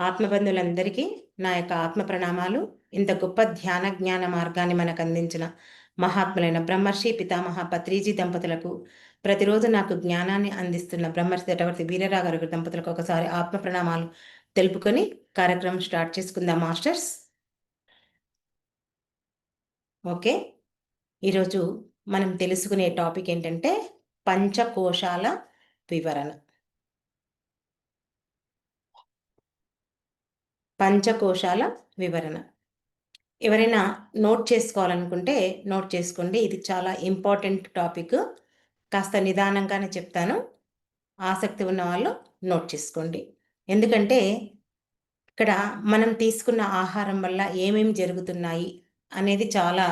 ఆత్మబంధులందరికీ నా యొక్క ఆత్మ ప్రణామాలు. ఇంత గొప్ప ధ్యాన జ్ఞాన మార్గాన్ని మనకు అందించిన మహాత్ములైన బ్రహ్మర్షి పితామహ పత్రిజీ దంపతులకు ప్రతిరోజు నాకు జ్ఞానాన్ని అందిస్తున్న బ్రహ్మర్షి తటవర్తి వీరరాగారు దంపతులకు ఒకసారి ఆత్మ ప్రణామాలు తెలుపుకొని కార్యక్రమం స్టార్ట్ చేసుకుందాం మాస్టర్స్. ఓకే. ఈరోజు మనం తెలుసుకునే టాపిక్ ఏంటంటే పంచకోశాల వివరణ. పంచకోశాల వివరణ. ఎవరైనా నోట్ చేసుకోవాలనుకుంటే నోట్ చేసుకోండి. ఇది చాలా ఇంపార్టెంట్ టాపిక్. కాస్త నిదానంగానే చెప్తాను. ఆసక్తి ఉన్న వాళ్ళు నోట్ చేసుకోండి. ఎందుకంటే ఇక్కడ మనం తీసుకున్న ఆహారం వల్ల ఏమేమి జరుగుతున్నాయి అనేది చాలా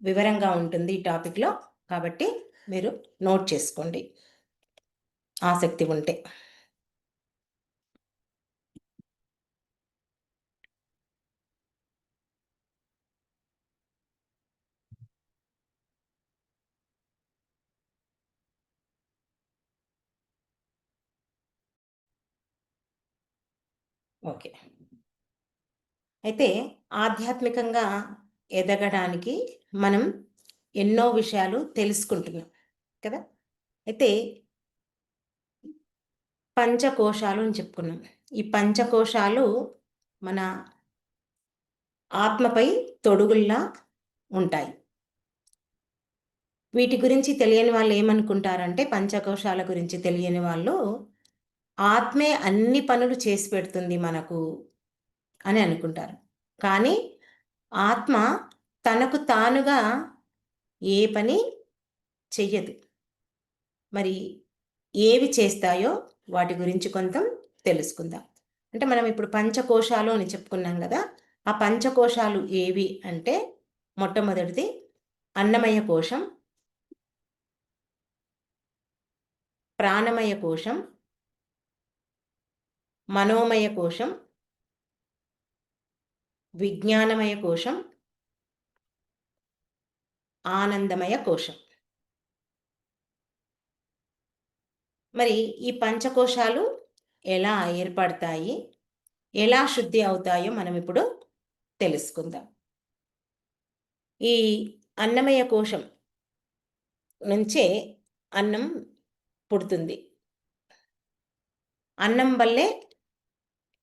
వివరంగా ఉంటుంది ఈ టాపిక్లో. కాబట్టి మీరు నోట్ చేసుకోండి. ఆసక్తి ఉంటే. ఓకే. అయితే ఆధ్యాత్మికంగా ఎదగడానికి మనం ఎన్నో విషయాలు తెలుసుకుంటున్నాం కదా? అయితే పంచకోశాలు అని చెప్పుకున్నాం. ఈ పంచకోశాలు మన ఆత్మపై తొడుగుల్లా ఉంటాయి. వీటి గురించి తెలియని వాళ్ళు ఏమనుకుంటారంటే పంచకోశాల గురించి తెలియని వాళ్ళు ఆత్మే అన్ని పనులు చేసి పెడుతుంది మనకు అని అనుకుంటారు. కానీ ఆత్మ తనకు తానుగా ఏ పని చెయ్యదు. మరి ఏవి చేస్తాయో వాటి గురించి కొంత తెలుసుకుందాం. అంటే మనం ఇప్పుడు పంచకోశాలు అని చెప్పుకున్నాం కదా ఆ పంచకోశాలు ఏవి అంటే మొట్టమొదటిది అన్నమయ కోశం ప్రాణమయ కోశం మనోమయ కోశం విజ్ఞానమయ కోశం ఆనందమయ కోశం. మరి ఈ పంచకోశాలు ఎలా ఏర్పడతాయి ఎలా శుద్ధి అవుతాయో మనం ఇప్పుడు తెలుసుకుందాం. ఈ అన్నమయ కోశం నుంచే అన్నం పుడుతుంది. అన్నం వల్లే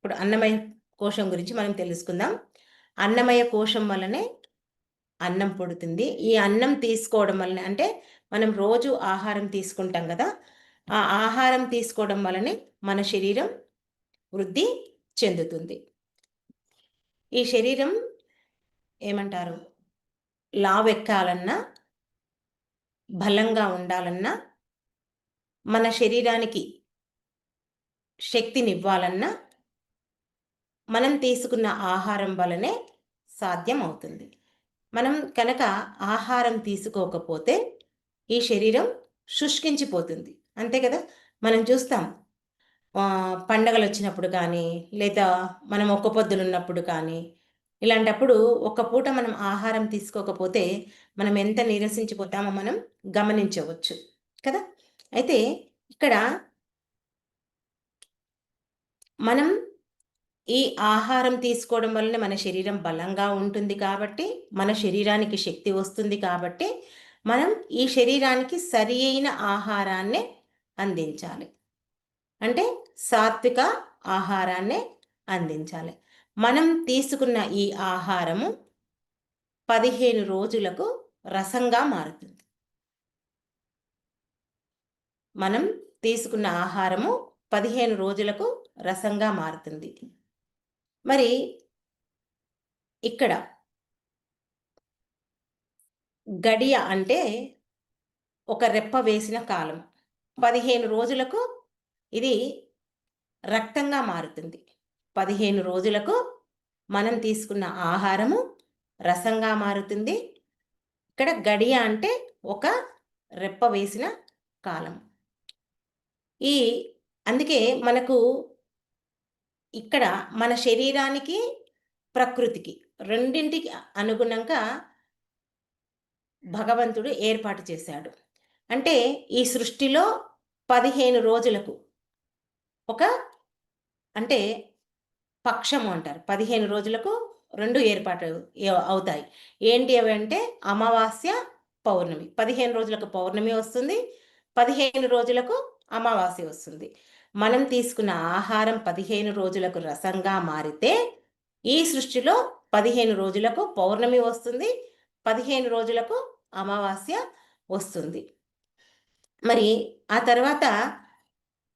ఇప్పుడు అన్నమయ కోశం గురించి మనం తెలుసుకుందాం. అన్నమయ కోశం వల్లనే అన్నం పుడుతుంది. ఈ అన్నం తీసుకోవడం వలన అంటే మనం రోజు ఆహారం తీసుకుంటాం కదా. ఆ ఆహారం తీసుకోవడం వలనే మన శరీరం వృద్ధి చెందుతుంది. ఈ శరీరం ఏమంటారు? లావెక్కాలన్నా బలంగా ఉండాలన్నా మన శరీరానికి శక్తినివ్వాలన్నా మనం తీసుకున్న ఆహారం వలనే సాధ్యం అవుతుంది మనం కనుక ఆహారం తీసుకోకపోతే ఈ శరీరం శుష్కించిపోతుంది. అంతే కదా? మనం చూస్తాం. పండగలు వచ్చినప్పుడు కానీ లేదా మనం ఒక్క పొద్దులు ఉన్నప్పుడు కానీ ఇలాంటప్పుడు ఒక పూట మనం ఆహారం తీసుకోకపోతే మనం ఎంత నిరసించిపోతామో మనం గమనించవచ్చు. కదా? అయితే ఇక్కడ మనం ఈ ఆహారం తీసుకోవడం వలన మన శరీరం బలంగా ఉంటుంది కాబట్టి మన శరీరానికి శక్తి వస్తుంది కాబట్టి మనం ఈ శరీరానికి సరి అయిన ఆహారాన్ని అందించాలి. అంటే సాత్విక ఆహారాన్ని అందించాలి. మనం తీసుకున్న ఈ ఆహారము పదిహేను రోజులకు రసంగా మారుతుంది. మనం తీసుకున్న ఆహారము పదిహేను రోజులకు రసంగా మారుతుంది. మరి ఇక్కడ గడియ అంటే ఒక రెప్ప వేసిన కాలం. పదిహేను రోజులకు ఇది రక్తంగా మారుతుంది. పదిహేను రోజులకు మనం తీసుకున్న ఆహారము రసంగా మారుతుంది. ఇక్కడ గడియ అంటే ఒక రెప్ప వేసిన కాలం. ఈ అందుకే మనకు ఇక్కడ మన శరీరానికి ప్రకృతికి రెండింటికి అనుగుణంగా భగవంతుడు ఏర్పాటు చేశాడు. అంటే ఈ సృష్టిలో పదిహేను రోజులకు ఒక అంటే పక్షము అంటారు. పదిహేను రోజులకు రెండు ఏర్పాటు అవుతాయి. ఏంటి అవి అంటే అమావాస్య పౌర్ణమి. పదిహేను రోజులకు పౌర్ణమి వస్తుంది. పదిహేను రోజులకు అమావాస్య వస్తుంది. మనం తీసుకున్న ఆహారం పదిహేను రోజులకు రసంగా మారితే ఈ సృష్టిలో పదిహేను రోజులకు పౌర్ణమి వస్తుంది పదిహేను రోజులకు అమావాస్య వస్తుంది. మరి ఆ తర్వాత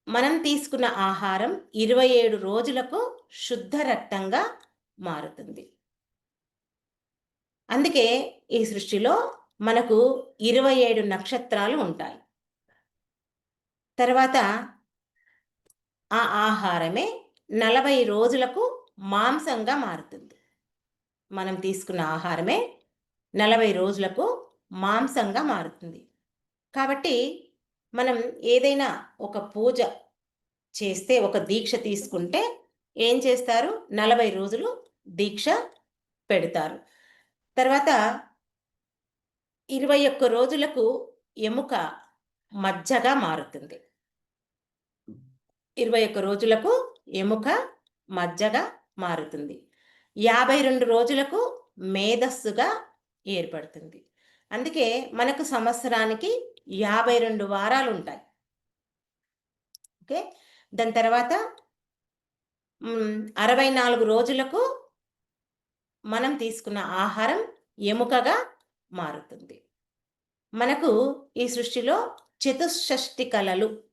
మనం తీసుకున్న ఆహారం ఇరవై ఏడు రోజులకు శుద్ధ రక్తంగా మారుతుంది. అందుకే ఈ సృష్టిలో మనకు ఇరవై ఏడు నక్షత్రాలు ఉంటాయి. తర్వాత ఆ ఆహారమే నలభై రోజులకు మాంసంగా మారుతుంది. మనం తీసుకున్న ఆహారమే నలభై రోజులకు మాంసంగా మారుతుంది. కాబట్టి మనం ఏదైనా ఒక పూజ చేస్తే ఒక దీక్ష తీసుకుంటే ఏం చేస్తారు? నలభై రోజులు దీక్ష పెడతారు. తర్వాత ఇరవై ఒక్క రోజులకు ఎముక మజ్జగా మారుతుంది. ఇరవై ఒక్క రోజులకు ఎముక మజ్జగా మారుతుంది. యాభై రెండు రోజులకు మేధస్సుగా ఏర్పడుతుంది. అందుకే మనకు సంవత్సరానికి యాభై రెండు వారాలు ఉంటాయి. ఓకే? దాని తర్వాత అరవై నాలుగు రోజులకు మనం తీసుకున్న ఆహారం ఎముకగా మారుతుంది. మనకు ఈ సృష్టిలో చతుషష్టి కళలు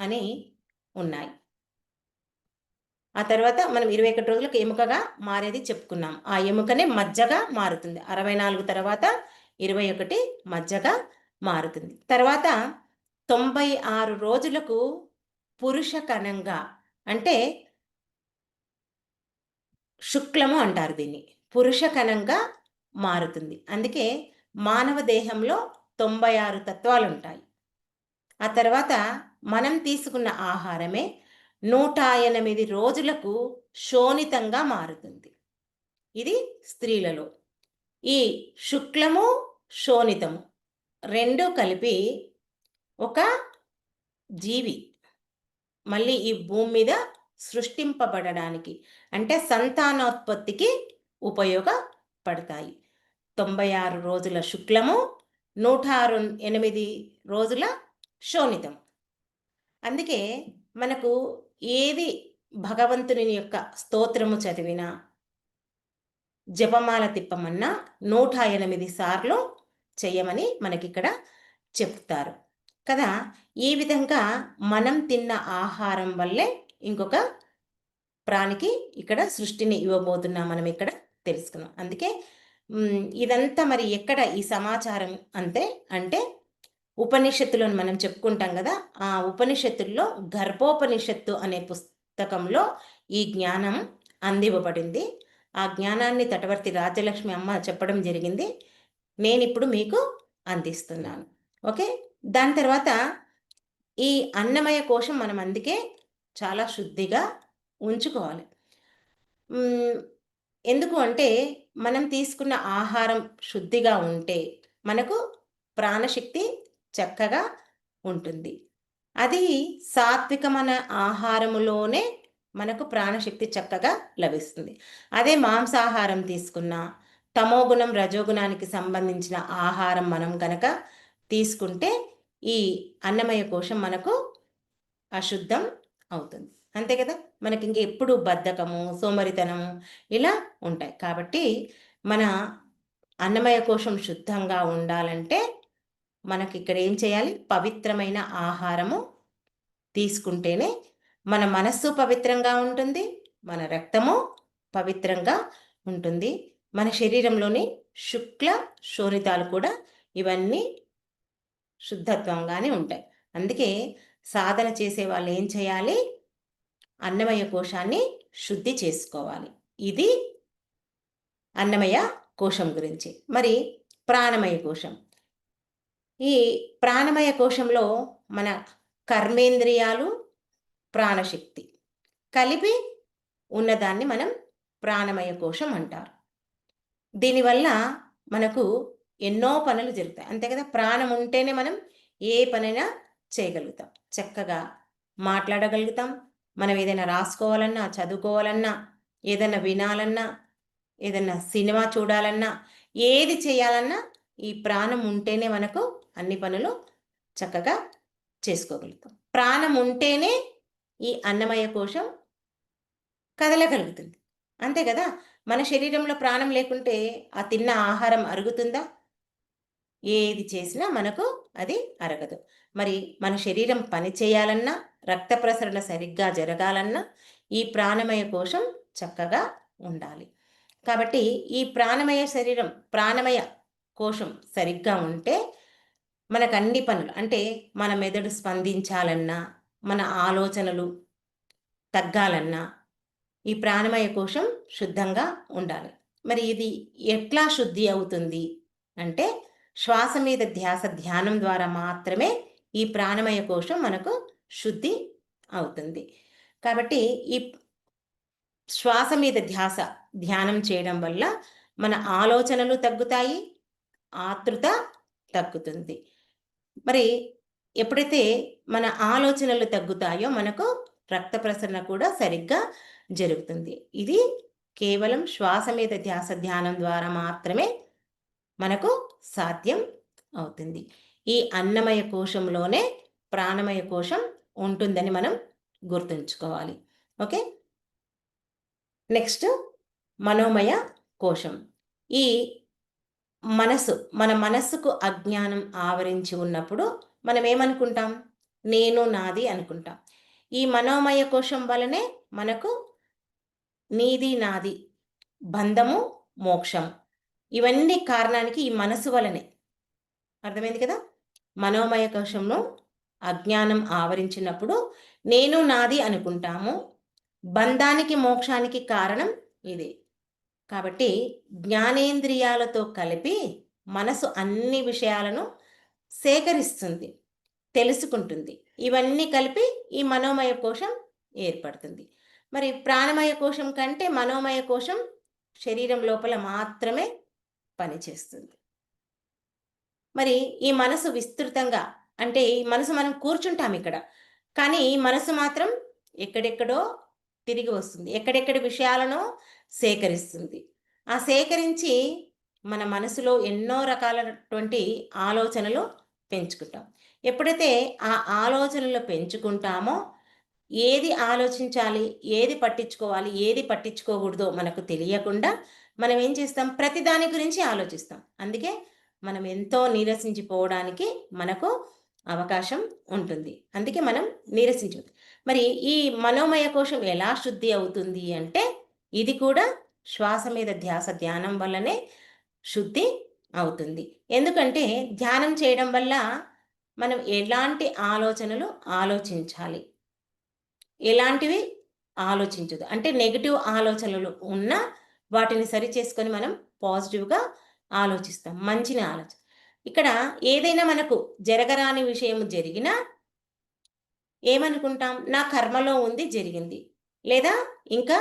అని ఉన్నాయి. ఆ తర్వాత మనం ఇరవై ఒకటి రోజులకు ఎముకగా మారేది చెప్పుకున్నాం. ఆ ఎముకనే మజ్జగా మారుతుంది. అరవై నాలుగు తర్వాత ఇరవై ఒకటి మజ్జగా మారుతుంది. తర్వాత తొంభై ఆరు రోజులకు పురుష కణంగా అంటే శుక్లము అంటారు దీన్ని. పురుష కణంగా మారుతుంది. అందుకే మానవ దేహంలో తొంభై ఆరు తత్వాలు ఉంటాయి ఆ తర్వాత మనం తీసుకున్న ఆహారమే నూట ఎనిమిది రోజులకు శోణితంగా మారుతుంది. ఇది స్త్రీలలో. ఈ శుక్లము శోణితము రెండు కలిపి ఒక జీవి మళ్ళీ ఈ భూమి మీద సృష్టింపబడడానికి అంటే సంతానోత్పత్తికి ఉపయోగపడతాయి. తొంభై ఆరు రోజుల శుక్లము నూట ఆరు ఎనిమిది రోజుల శోణితం అందుకే మనకు ఏది భగవంతుని యొక్క స్తోత్రము చదివినా జపమాల తిప్పమన్నా నూట ఎనిమిది సార్లు చేయమని మనకిక్కడ చెప్తారు. కదా ఈ విధంగా మనం తిన్న ఆహారం వల్లే ఇంకొక ప్రాణికి ఇక్కడ సృష్టిని ఇవ్వబోతున్నాం మనం ఇక్కడ తెలుసుకున్నాం. అందుకే ఇదంతా మరి ఎక్కడ ఈ సమాచారం అంతే అంటే ఉపనిషత్తులను మనం చెప్పుకుంటాం కదా ఆ ఉపనిషత్తుల్లో గర్భోపనిషత్తు అనే పుస్తకంలో ఈ జ్ఞానం అందివ్వబడింది. ఆ జ్ఞానాన్ని తటవర్తి రాజలక్ష్మి అమ్మ చెప్పడం జరిగింది. నేను ఇప్పుడు మీకు అందిస్తున్నాను. ఓకే? దాని తర్వాత ఈ అన్నమయ కోశం మనం అందుకే చాలా శుద్ధిగా ఉంచుకోవాలి. ఎందుకు అంటే మనం తీసుకున్న ఆహారం శుద్ధిగా ఉంటే మనకు ప్రాణశక్తి చక్కగా ఉంటుంది. అది సాత్వికమైన ఆహారములోనే మనకు ప్రాణశక్తి చక్కగా లభిస్తుంది. అదే మాంసాహారం తీసుకున్నా తమోగుణం రజోగుణానికి సంబంధించిన ఆహారం మనం గనక తీసుకుంటే ఈ అన్నమయ కోశం మనకు అశుద్ధం అవుతుంది. అంతే కదా? మనకి ఇంక ఎప్పుడు బద్ధకము సోమరితనము ఇలా ఉంటాయి. కాబట్టి మన అన్నమయ కోశం శుద్ధంగా ఉండాలంటే మనకి ఇక్కడ ఏం చేయాలి? పవిత్రమైన ఆహారము తీసుకుంటేనే మన మనస్సు పవిత్రంగా ఉంటుంది మన రక్తము పవిత్రంగా ఉంటుంది మన శరీరంలోని శుక్ల శోరితాలు కూడా ఇవన్నీ శుద్ధత్వంగానే ఉంటాయి. అందుకే సాధన చేసే వాళ్ళు ఏం చేయాలి? అన్నమయ కోశాన్ని శుద్ధి చేసుకోవాలి. ఇది అన్నమయ కోశం గురించి. మరి ప్రాణమయ కోశం. ఈ ప్రాణమయ కోశంలో మన కర్మేంద్రియాలు ప్రాణశక్తి కలిపి ఉన్నదాన్ని మనం ప్రాణమయ కోశం అంటారు. దీనివల్ల మనకు ఎన్నో పనులు జరుగుతాయి. అంతే కదా ప్రాణం ఉంటేనే మనం ఏ పనైనా చేయగలుగుతాం. చక్కగా మాట్లాడగలుగుతాం. మనం ఏదైనా రాసుకోవాలన్నా చదువుకోవాలన్నా ఏదైనా వినాలన్నా ఏదైనా సినిమా చూడాలన్నా ఏది చేయాలన్నా ఈ ప్రాణం ఉంటేనే మనకు అన్ని పనులు చక్కగా చేసుకోగలుగుతాం. ప్రాణం ఉంటేనే ఈ అన్నమయ కోశం కదలగలుగుతుంది. అంతే కదా? మన శరీరంలో ప్రాణం లేకుంటే ఆ తిన్న ఆహారం అరుగుతుందా? ఏది చేసినా మనకు అది అరగదు. మరి మన శరీరం పని చేయాలన్నా రక్త ప్రసరణ సరిగ్గా జరగాలన్నా ఈ ప్రాణమయ కోశం చక్కగా ఉండాలి. కాబట్టి ఈ ప్రాణమయ శరీరం ప్రాణమయ కోశం సరిగ్గా ఉంటే మనకు అన్ని పనులు అంటే మన మెదడు స్పందించాలన్నా మన ఆలోచనలు తగ్గాలన్నా ఈ ప్రాణమయ కోశం శుద్ధంగా ఉండాలి. మరి ఇది ఎట్లా శుద్ధి అవుతుంది అంటే శ్వాస మీద ధ్యాస ధ్యానం ద్వారా మాత్రమే ఈ ప్రాణమయ కోశం మనకు శుద్ధి అవుతుంది. కాబట్టి ఈ శ్వాస మీద ధ్యాస ధ్యానం చేయడం వల్ల మన ఆలోచనలు తగ్గుతాయి ఆతృత తగ్గుతుంది. మరి ఎప్పుడైతే మన ఆలోచనలు తగ్గుతాయో మనకు రక్త ప్రసరణ కూడా సరిగ్గా జరుగుతుంది. ఇది కేవలం శ్వాస మీద ధ్యాస ధ్యానం ద్వారా మాత్రమే మనకు సాధ్యం అవుతుంది. ఈ అన్నమయ కోశంలోనే ప్రాణమయ కోశం ఉంటుందని మనం గుర్తుంచుకోవాలి. ఓకే? నెక్స్ట్ మనోమయ కోశం. ఈ మనసు మన మనస్సుకు అజ్ఞానం ఆవరించి ఉన్నప్పుడు మనం ఏమనుకుంటాం? నేను నాది అనుకుంటాం. ఈ మనోమయ కోశం వలనే మనకు నీది నాది బంధము మోక్షం ఇవన్నీ కారణానికి ఈ మనసు వలనే. అర్థమైంది కదా? మనోమయ కోశంలో అజ్ఞానం ఆవరించినప్పుడు నేను నాది అనుకుంటాము. బంధానికి మోక్షానికి కారణం ఇదే. కాబట్టి జ్ఞానేంద్రియాలతో కలిపి మనసు అన్ని విషయాలను సేకరిస్తుంది తెలుసుకుంటుంది. ఇవన్నీ కలిపి ఈ మనోమయ కోశం ఏర్పడుతుంది. మరి ప్రాణమయ కోశం కంటే మనోమయ కోశం శరీరం లోపల మాత్రమే పనిచేస్తుంది. మరి ఈ మనసు విస్తృతంగా అంటే ఈ మనసు మనం కూర్చుంటాం ఇక్కడ. కానీ ఈ మనసు మాత్రం ఎక్కడెక్కడో తిరిగి వస్తుంది. ఎక్కడెక్కడి విషయాలను సేకరిస్తుంది. ఆ సేకరించి మన మనసులో ఎన్నో రకాలైనటువంటి ఆలోచనలు పెంచుకుంటాం. ఎప్పుడైతే ఆ ఆలోచనలు పెంచుకుంటామో ఏది ఆలోచించాలి ఏది పట్టించుకోవాలి ఏది పట్టించుకోకూడదో మనకు తెలియకుండా మనం ఏం చేస్తాం? ప్రతి దాని గురించి ఆలోచిస్తాం. అందుకే మనం ఎంతో నీరసించిపోవడానికి మనకు అవకాశం ఉంటుంది. అందుకే మనం నీరసించవద్దు. మరి ఈ మనోమయ కోశం ఎలా శుద్ధి అవుతుంది అంటే ఇది కూడా శ్వాస మీద ధ్యాస ధ్యానం వల్లనే శుద్ధి అవుతుంది. ఎందుకంటే ధ్యానం చేయడం వల్ల మనం ఎలాంటి ఆలోచనలు ఆలోచించాలి? ఎలాంటివి ఆలోచించదు. అంటే నెగిటివ్ ఆలోచనలు ఉన్నా వాటిని సరి చేసుకొని మనం పాజిటివ్గా ఆలోచిస్తాం. మంచిని ఆలోచన ఇక్కడ ఏదైనా మనకు జరగరాని విషయం జరిగినా ఏమనుకుంటాం? నా కర్మలో ఉంది జరిగింది. లేదా ఇంకా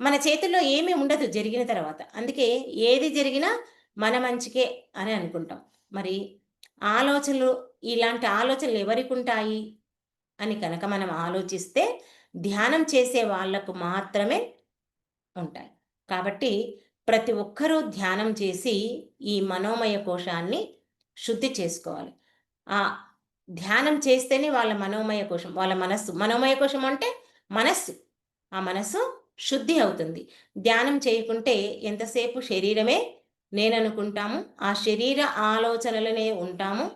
మన చేతుల్లో ఏమీ ఉండదు జరిగిన తర్వాత. అందుకే ఏది జరిగినా మన మంచికే అని అనుకుంటాం. మరి ఆలోచనలు ఇలాంటి ఆలోచనలు ఎవరికి ఉంటాయి అని కనుక మనం ఆలోచిస్తే ధ్యానం చేసే వాళ్ళకు మాత్రమే ఉంటాయి. కాబట్టి ప్రతి ఒక్కరూ ధ్యానం చేసి ఈ మనోమయ కోశాన్ని శుద్ధి చేసుకోవాలి. ఆ ధ్యానం చేస్తేనే వాళ్ళ మనోమయ కోశం వాళ్ళ మనస్సు. మనోమయ కోశం అంటే మనస్సు. ఆ మనస్సు శుద్ధి అవుతుంది. ధ్యానం చేయకుంటే ఎంతసేపు శరీరమే నేను అనుకుంటాము ఆ శరీర ఆలోచనలనే ఉంటాము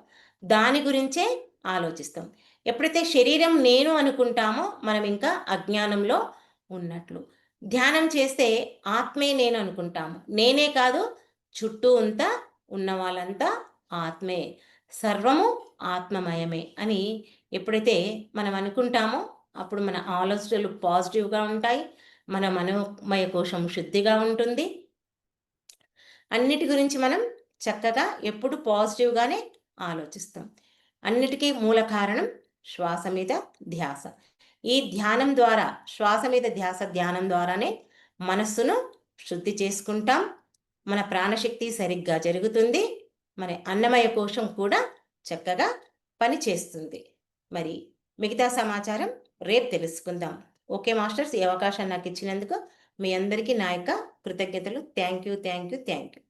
దాని గురించే ఆలోచిస్తాం. ఎప్పుడైతే శరీరం నేను అనుకుంటామో మనం ఇంకా అజ్ఞానంలో ఉన్నట్లు. ధ్యానం చేస్తే ఆత్మే నేను అనుకుంటాము. నేనే కాదు చుట్టూ అంతా ఉన్న వాళ్ళంతా ఆత్మే. సర్వము ఆత్మమయమే అని ఎప్పుడైతే మనం అనుకుంటామో అప్పుడు మన ఆలోచనలు పాజిటివ్గా ఉంటాయి మన మనోమయ కోశం శుద్ధిగా ఉంటుంది. అన్నిటి గురించి మనం చక్కగా ఎప్పుడు పాజిటివ్గానే ఆలోచిస్తాం. అన్నిటికీ మూల కారణం శ్వాస మీద ధ్యాస. ఈ ధ్యానం ద్వారా శ్వాస మీద ధ్యాస ధ్యానం ద్వారానే మనస్సును శుద్ధి చేసుకుంటాం. మన ప్రాణశక్తి సరిగ్గా జరుగుతుంది. మరి అన్నమయ కోశం కూడా చక్కగా పని చేస్తుంది మరి మిగతా సమాచారం రేపు తెలుసుకుందాం. ఓకే మాస్టర్స్ ఈ అవకాశం నాకు ఇచ్చినందుకు మీ అందరికీ నా యొక్క కృతజ్ఞతలు. Thank you thank you thank you.